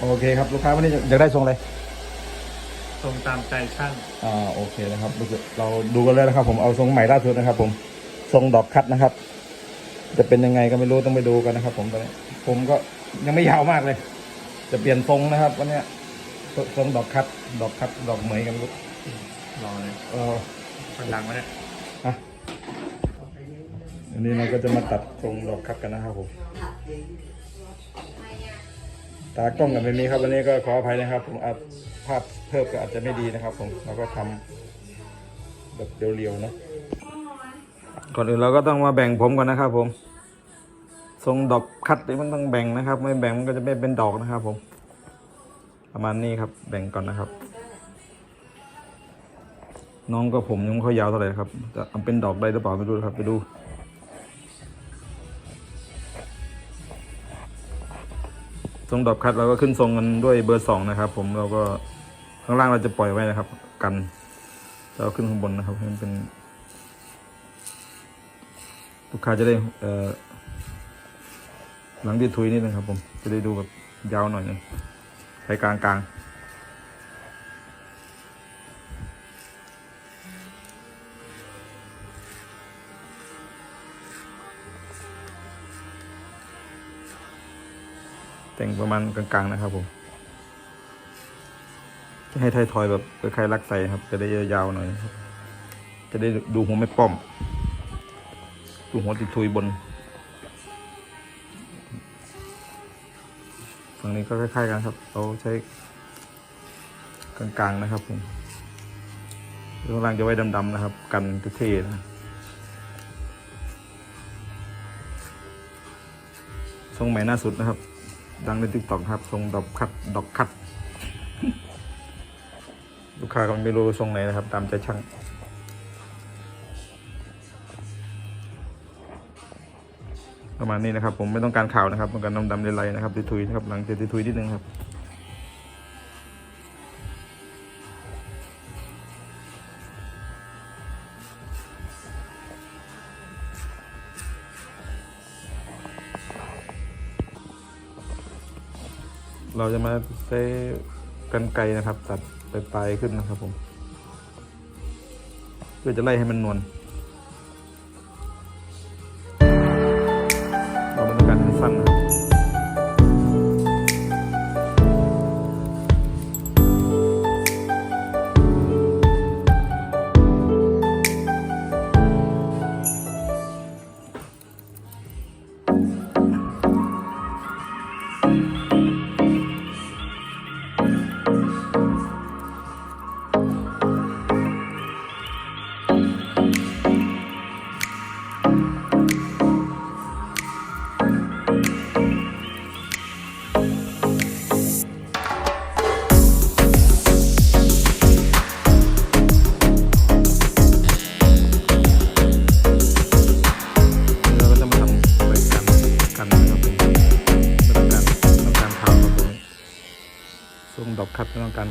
โอเคครับลูกค้าวันนี้อยากได้ทรงอะไรตรงตามใจช่างอ่าโอเคนะครับรู้สึกเราดูกันเลยนะครับ ผมเอาทรงใหม่ล่าสุดนะครับ ผมทรงดอกคัดนะครับ จะเป็นยังไงก็ไม่รู้ต้องไปดูกันนะครับ ผมตอนนี้ผมก็ยังไม่ยาวมากเลย จะเปลี่ยนทรงนะครับวันเนี้ยททรงดอกคัด ดอกคัด ดอกเหมยกันลูกรอเลยเออมันดังไหมเนี่ยอะอันนี้เราก็จะมาตัดทรงดอกคัดกันนะครับผมตากล้องกันไม่มีครับวันนี้ก็ขออภัยนะครับ ผมอาจภาพเพิ่มก็อาจจะไม่ดีนะครับ ผมเราก็ทำแบบเรียวๆนะก่อนอื่นเราก็ต้องมาแบ่งผมก่อนนะครับผม ทรงดอกคัดมันต้องแบ่งนะครับ ไม่แบ่งมันก็จะไม่เป็นดอกนะครับ ผม ประมาณนี้ครับแบ่งก่อนนะครับ น้องก็ผมยังไม่ค่อยยาวเท่าไหร่ครับจะเอาเป็นดอกได้หรือเปล่าไม่รู้ครับไปดู ทรงดอกคัดเราก็ขึ้นทรงกันด้วยเบอร์สองนะครับ ผมเราก็ข้างล่างเราจะปล่อยไว้นะครับ กันเราขึ้นข้างบนนะครับให้มันเป็นลูกค้าจะได้เอ่อหลังที่ทุยนิดนึงครับ ผมจะได้ดูแบบยาวหน่อยหนึงไปกลางกลาง แต่งประมาณกลางๆนะครับผม จะให้ไทยทอยแบบคล้ายๆลักใสครับ จะได้ยาวๆหน่อย จะได้ดูหัวไม่ป้อม ดูหัวติดทุยบนฝั่งนี้ก็คล้ายๆกันครับ เราใช้กลางๆนะครับผมข้างล่างจะไว้ดำๆนะครับ กันเท่ๆนะทรงใหม่หน้าสุดนะครับ ดังในติ๊กต็อกครับทรงดอกคัดดอกคัด ลูกค้าก็ไม่รู้ทรงไหนนะครับ ตามใจช่างประมาณนี้นะครับ ผมไม่ต้องการข่าวนะครับต้องการดำดำๆไรๆนะครับทุยๆนะครับหลังจะทุยๆนิดนึงครับ เราจะมาใช้กันไกรนะครับ ตัดปลายๆขึ้นนะครับผม เพื่อจะไล่ให้มันนวล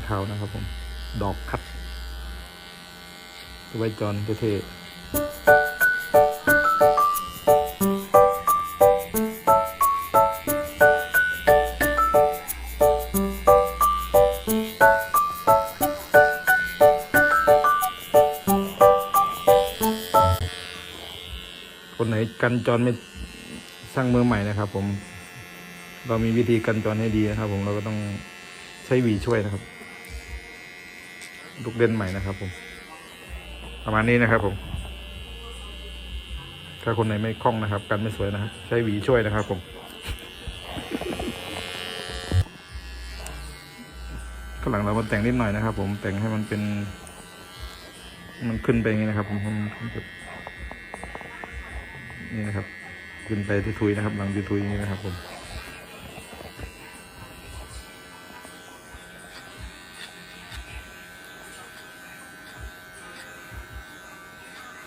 คัดไม่ต้องการขานะครับผม ดอกคัดไว้จอนเท่คนไหนกันจรไม่สร้างมือใหม่นะครับ ผม เรามีวิธีกันจรให้ดีนะครับ ผมเราก็ต้องใช้หวีช่วยนะครับ ลูกเล่นใหม่นะครับผม ประมาณนี้นะครับผม ถ้าคนไหนไม่คล่องนะครับ กันไม่สวยนะครับ ใช้หวีช่วยนะครับผม ข้างหลังเรามาแต่งนิดหน่อยนะครับ ผม แต่งให้มันเป็น มันขึ้นไปอย่างนี้นะครับ ผม นี่นะครับ ขึ้นไปที่ทุยนะครับ หลังที่ทุยนี่นะครับผม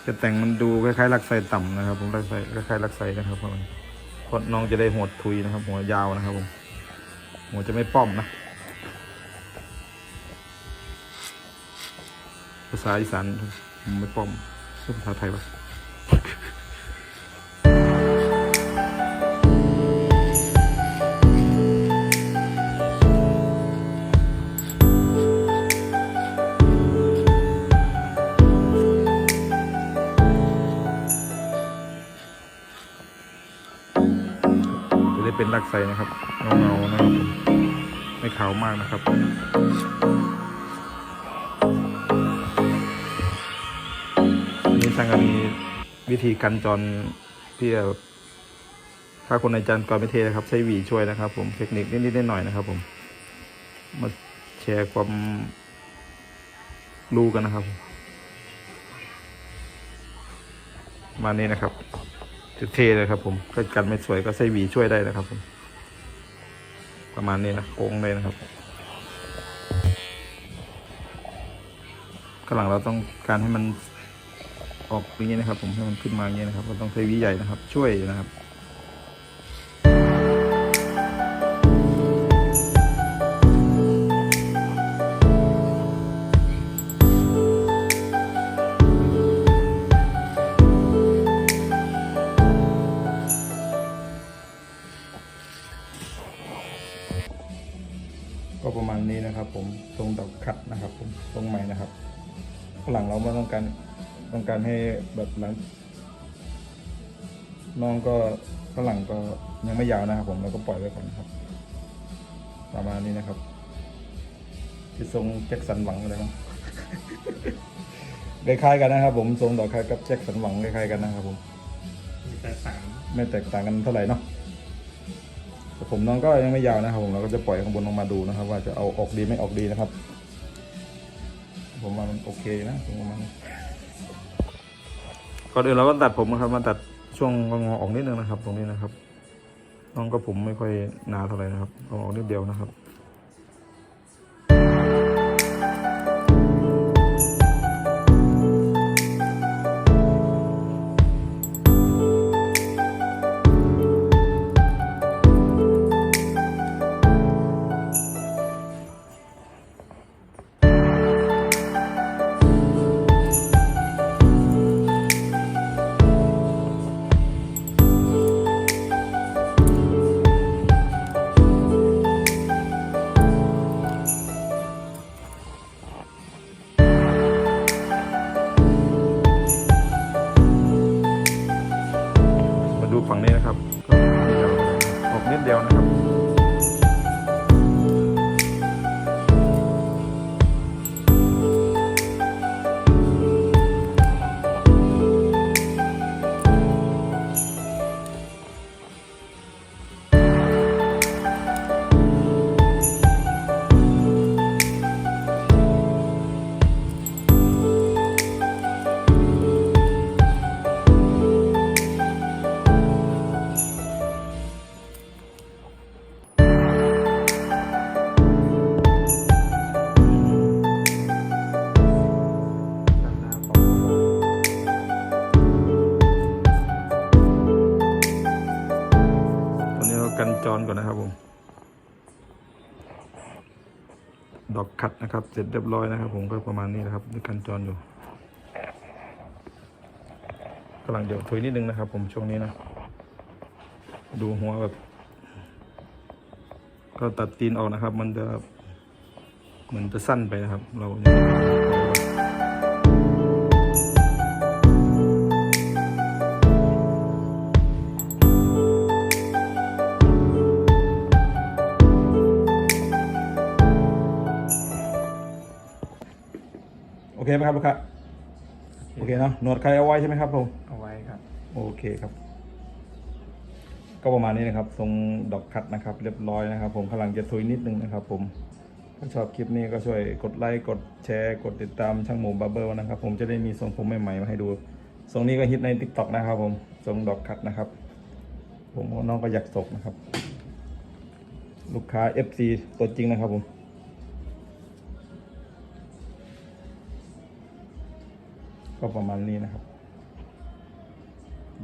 จะแต่งมันดูคล้ายๆลักไซต่ำนะครับ ผมลักไซคล้ายๆลักไซนะครับเพราะมันเพราะน้องจะได้หัวทุยนะครับ หัวยาวนะครับผมหัวจะไม่ป้อมนะภาษาอีสานไม่ป้อมภาษาไทยปะ ดักใส่นะครับเงาเงาๆนะครับผมไม่ขาวมากนะครับ นี่ช่างก็มีวิธีกันจรที่จะถ้าคนในจานก่อนไม่เทนะครับ ใช้หวีช่วยนะครับ ผมเทคนิคนิดๆหน่อยๆนะครับ ผม มาแชร์ความรู้กันนะครับ มานี้นะครับ เทเลยครับผมถ้ากันไม่สวยก็ใช้หวีช่วยได้นะครับผม ประมาณนี้นะโค้งเลยนะครับข้างหลังเราต้องการให้มันออกอย่างนี้นะครับ ผมให้มันขึ้นมาอย่างนี้นะครับ เราต้องใช้หวีใหญ่นะครับ ช่วยนะครับ ก็ประมาณนี้นะครับ ผมทรงดอกคัดนะครับ ผมทรงใหม่นะครับข้างหลังเราไม่ต้องการต้องการให้แบบหลังน้องก็ข้างหลังก็ยังไม่ยาวนะครับ ผมเราก็ปล่อยไว้ก่อนนะครับ ประมาณนี้นะครับที่ทรงแจ็คสันหวังอะไรบ้างคล้ายๆกันนะครับ ผมทรงดอกคัดกับแจ็คสันหวังคล้ายๆกันนะครับ ผมมีแต่สั่งไม่แตกต่างกันเท่าไหร่เนาะแต่ ผมน้องก็ยังไม่ยาวนะครับผมเราก็จะปล่อยข้างบนลงมาดูนะครับ ว่าจะเอาออกดีไม่ออกดีนะครับ ผมว่ามันโอเคนะผมว่ามันก่อนอื่นเราก็ตัดผมนะครับ มาตัดช่วงงอออกนิดนึงนะครับ ตรงนี้นะครับ น้องก็ผมไม่ค่อยหนาเท่าไหร่นะครับเอาออกนิดเดียวนะครับ กันจรก่อนนะครับผม ดอกขัดนะครับ เสร็จเรียบร้อยนะครับ ผมก็ประมาณนี้นะครับด้วยกันจรอยู่กำลังเดี๋ยวถอยนิดนึงนะครับ ผมช่วงนี้นะ ดูหัวแบบ ก็ตัดตีนออกนะครับ มันจะเหมือนจะสั้นไปนะครับ เรา ไหมครับลูกค้าโอเคเนาะหนวดใครเอาไว้ใช่ไหมครับผมเอาไว้ครับ โอเคครับ ก็ประมาณนี้นะครับ ทรงดอกคัดนะครับ เรียบร้อยนะครับ ผมกำลังจะทุยนิดนึงนะครับผมถ้าชอบคลิปนี้ก็ช่วยกดไลค์กดแชร์กดติดตามช่างหมูบาร์เบอร์นะครับ ผมจะได้มีทรงผมใหม่ๆมาให้ดูทรงนี้ก็ฮิตใน t ิ k t o k นะครับ ผมทรงดอกคัดนะครับ ผมว่าน้องก็อยากศกนะครับ ลูกค้า FC ตัวจริงนะครับผม ก็ประมาณนี้นะครับ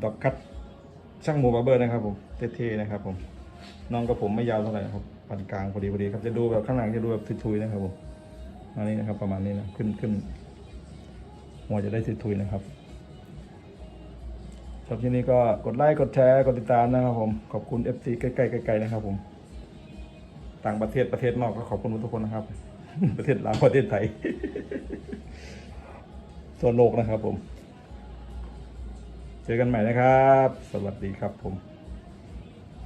ดอกคัดช่างหมูบาเบอร์นะครับผมเท่ๆนะครับผมน้องกับผมไม่ยาวเท่าไหร่นะครับปานกลางพอดีพอดีครับจะดูแบบข้างหลังจะดูแบบทุยๆนะครับผมอันนี้นะครับ ประมาณนี้นะขึ้นขึ้นหัวจะได้ทุยๆนะครับชอบที่นี้ก็กดไลค์กดแชร์กดติดตามนะครับผมขอบคุณ FC ใกล้ๆไกลๆนะครับผม ต่างประเทศประเทศนอกก็ขอบคุณทุกคนนะครับ ประเทศลาวประเทศไทย ส่วนโลกนะครับผม เจอกันใหม่นะครับ สวัสดีครับผม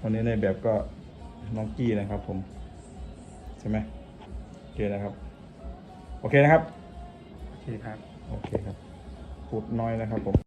วันนี้ในแบบก็น้องกี้นะครับผม ใช่ไหมโอเคนะครับ โอเคนะครับ โอเคครับ โอเคครับพูดน้อยนะครับผม